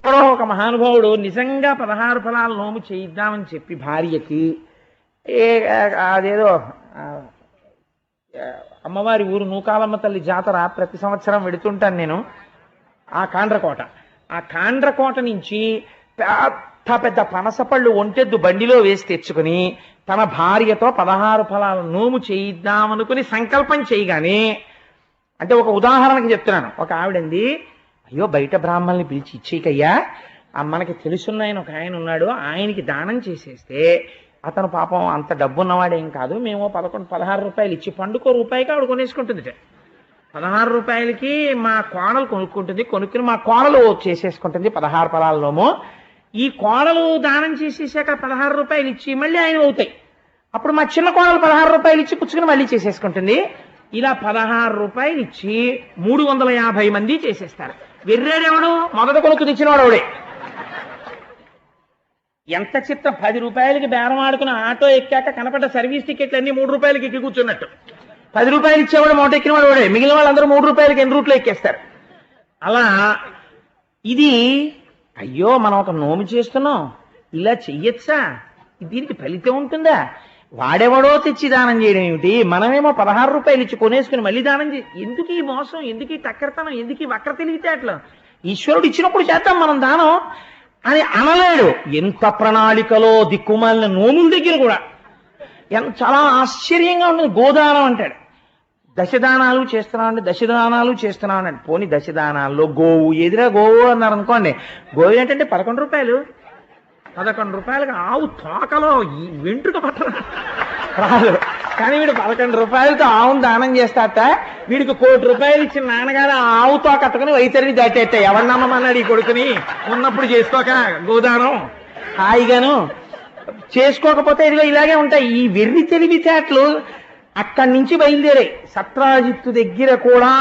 ఎక్కడో ఒక మహానుభావుడు నిజంగా పదహారు ఫలాల నోము చేయిద్దామని చెప్పి భార్యకి ఏ అదేదో అమ్మవారి ఊరు నూకాలమ్మ తల్లి జాతర ప్రతి సంవత్సరం వెడుతుంటాను నేను ఆ కాండ్రకోట. ఆ కాండ్రకోట నుంచి పెద్ద పెద్ద పనసపళ్ళు ఒంటెద్దు బండిలో వేసి తెచ్చుకుని తన భార్యతో పదహారు ఫలాల నోము చేయిద్దామనుకుని సంకల్పం చేయగానే అంటే ఒక ఉదాహరణకి చెప్తున్నాను. ఒక ఆవిడంది అయ్యో బయట బ్రాహ్మణ్ని పిలిచి ఇచ్చేకయ్యా ఆ మనకి తెలుసున్న ఆయన ఒక ఆయన ఉన్నాడు ఆయనకి దానం చేసేస్తే అతను పాపం అంత డబ్బు ఉన్నవాడేం కాదు మేము పదకొండు పదహారు రూపాయలు ఇచ్చి పండుకో రూపాయికి ఆవిడ కొనేసుకుంటుంది పదహారు రూపాయలకి మా కోడలు కొనుక్కుంటుంది కొనుక్కుని మా కోడలు చేసేసుకుంటుంది పదహారు ఫలాల్లోమో ఈ కోడలు దానం చేసేసాక పదహారు రూపాయలు ఇచ్చి మళ్ళీ ఆయన అవుతాయి. అప్పుడు మా చిన్న కోడలు పదహారు రూపాయలు ఇచ్చి పుచ్చుకుని మళ్ళీ చేసేసుకుంటుంది. ఇలా పదహారు రూపాయలు ఇచ్చి మూడు వందల యాభై మంది చేసేస్తారు. వెర్రేడెవడు? మొదట కొనుక్కు తెచ్చినవాడు అవడే ఎంత చిత్తం పది రూపాయలకి బేరం ఆడుకున్న ఆటో ఎక్కాక కనపడ్డ సర్వీస్ టికెట్లు అన్ని మూడు రూపాయలకి ఎక్కి కూర్చున్నట్టు. పది రూపాయలు ఇచ్చేవాడు మూట ఎక్కిన వాడు వాడే మిగిలిన వాళ్ళందరూ మూడు రూపాయలకి ఎన్ని రూట్లో ఎక్కేస్తారు? అలా ఇది అయ్యో మనం ఒక నోము చేస్తున్నాం. ఇలా చెయ్యొచ్చా? దీనికి ఫలితం ఉంటుందా? వాడెవడో తెచ్చి దానం చేయడం ఏమిటి? మనమేమో పదహారు రూపాయలు ఇచ్చి కొనేసుకుని మళ్ళీ దానం చేయి ఎందుకు ఈ మోసం? ఎందుకు ఈ టక్కరతనం? ఎందుకు ఈ వక్ర తెలివితేటలు ఈశ్వరుడు ఇచ్చినప్పుడు చేద్దాం మనం దానం అని అనలేడు. ఎంత ప్రణాళికలో దిక్కుమాలిన నోముల దగ్గర కూడా. ఎంత చాలా ఆశ్చర్యంగా ఉంటుంది. గోదానం అంటాడు. దశదానాలు చేస్తున్నామండి దశదానాలు చేస్తున్నామండి పోని దశదానాల్లో గోవు ఎదురా గోవు అన్నారు అనుకోండి. గోవు ఏంటంటే పదకొండు రూపాయలు. పదకొండు రూపాయలకి ఆవు తోకలో వెంట్రుక పట్టడం రాదు. కానీ వీడు పదకొండు రూపాయలతో ఆవును దానం చేస్తాట. వీడికి కోటి రూపాయలు ఇచ్చిన నాన్నగారు ఆవు తోక వైతరిని దాటేట. ఎవరు నమ్మమన్నాడు ఈ కొడుకుని? ఉన్నప్పుడు చేసుకోక గోదానం. హాయిగాను. చేసుకోకపోతే ఇదిగో ఇలాగే ఉంటాయి. ఈ వెర్రి తెలివితేటలు అక్కడి నుంచి బయలుదేరాయి. సత్రాజిత్తు దగ్గర కూడా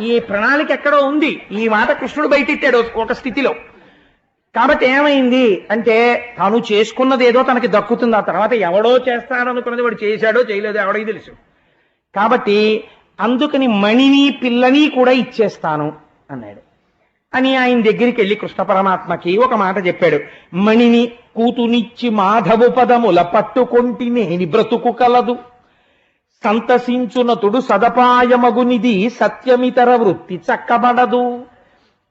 ఈ ప్రణాళిక ఎక్కడో ఉంది. ఈ మాట కృష్ణుడు బయటెట్టాడు ఒక స్థితిలో. కాబట్టి ఏమైంది అంటే తాను చేసుకున్నది ఏదో తనకి దక్కుతుంది. ఆ తర్వాత ఎవడో చేస్తాడనుకున్నది వాడు చేశాడో చేయలేదో ఎవడో తెలుసు. కాబట్టి అందుకని మణిని పిల్లని కూడా ఇచ్చేస్తాను అన్నాడు. అని ఆయన దగ్గరికి వెళ్ళి కృష్ణ పరమాత్మకి ఒక మాట చెప్పాడు. మణిని కూతునిచ్చి మాధవు పదముల పట్టుకొంటినేని బ్రతుకు కలదు. సంతసించునతుడు సదపాయమగునిది సత్యమితర వృత్తి చక్కబడదు.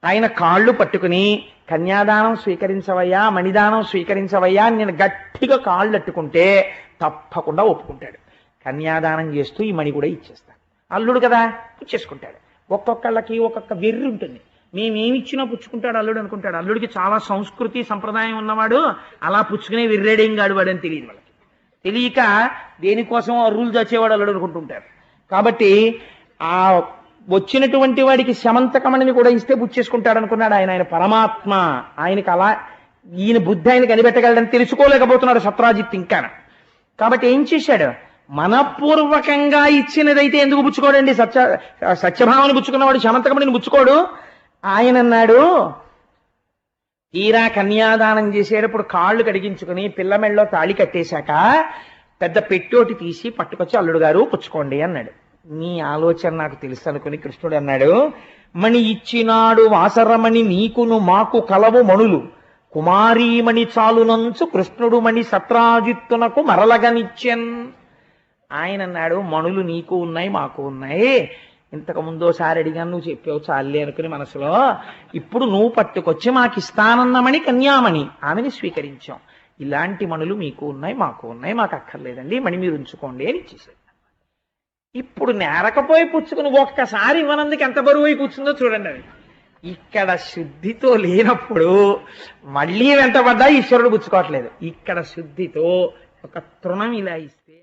ఆయన కాళ్ళు పట్టుకుని కన్యాదానం స్వీకరించవయ్యా మణిదానం స్వీకరించవయ్యా అని నేను గట్టిగా కాళ్ళు అట్టుకుంటే తప్పకుండా ఒప్పుకుంటాడు. కన్యాదానం చేస్తూ ఈ మణి కూడా ఇచ్చేస్తాను అల్లుడు కదా ఇచ్చేసుకుంటాడు. ఒక్కొక్కళ్ళకి ఒక్కొక్క వెర్రి ఉంటుంది. మేమేమిచ్చినా పుచ్చుకుంటాడు అల్లుడు అనుకుంటాడు. అల్లుడికి చాలా సంస్కృతి సంప్రదాయం ఉన్నవాడు అలా పుచ్చుకునే విర్రేడేం గాడు వాడని తెలియదు వాళ్ళకి. తెలియక దేనికోసం అర్రులు దాచేవాడు అల్లుడు అనుకుంటుంటారు. కాబట్టి ఆ వచ్చినటువంటి వాడికి శమంతకమణిని కూడా ఇస్తే బుచ్చేసుకుంటాడు అనుకున్నాడు ఆయన. ఆయన పరమాత్మ. ఆయనకి అలా ఈయన బుద్ధి ఆయన కనిపెట్టగలడని తెలుసుకోలేకపోతున్నాడు సత్రాజిత్ ఇంకా. కాబట్టి ఏం చేశాడు? మనపూర్వకంగా ఇచ్చినదైతే ఎందుకు పుచ్చుకోడండి? సత్య సత్యభావని పుచ్చుకున్నవాడు శమంతకమణిని పుచ్చుకోడు. ఆయన అన్నాడు తీరా కన్యాదానం చేసేటప్పుడు కాళ్ళు కడిగించుకుని పిల్లమెళ్ళలో తాళి కట్టేశాక పెద్ద పెట్టోటి తీసి పట్టుకొచ్చి అల్లుడు గారు పుచ్చుకోండి అన్నాడు. నీ ఆలోచన నాకు తెలుసు అనుకుని కృష్ణుడు అన్నాడు మణి ఇచ్చినాడు వాసరమణి నీకును మాకు కలవు మణులు. కుమారీమణి చాలునంచు కృష్ణుడు మణి సత్రాజిత్తునకు మరలగనిచ్చెన్. ఆయన అన్నాడు మణులు నీకు ఉన్నాయి మాకు ఉన్నాయి. ఇంతకు ముందోసారి అడిగాను నువ్వు చెప్పావు చాలే అనుకుని మనసులో ఇప్పుడు నువ్వు పట్టుకొచ్చి మాకు ఇస్తానన్నమని కన్యామణి. ఆమెని స్వీకరించాం. ఇలాంటి మణులు మీకు ఉన్నాయి మాకు ఉన్నాయి మాకు అక్కర్లేదండి మణి మీరు ఉంచుకోండి అని ఇచ్చేసాడు ఇప్పుడు నేరకపోయి పుచ్చుకుని ఒక్కసారి ఇవ్వనందుకు ఎంత బరువు అయి కూర్చుందో చూడండి అది ఇక్కడ శుద్ధితో లేనప్పుడు మళ్ళీ వెంటబడ్డా ఈశ్వరుడు పుచ్చుకోవట్లేదు. ఇక్కడ శుద్ధితో ఒక తృణం ఇలా ఇస్తే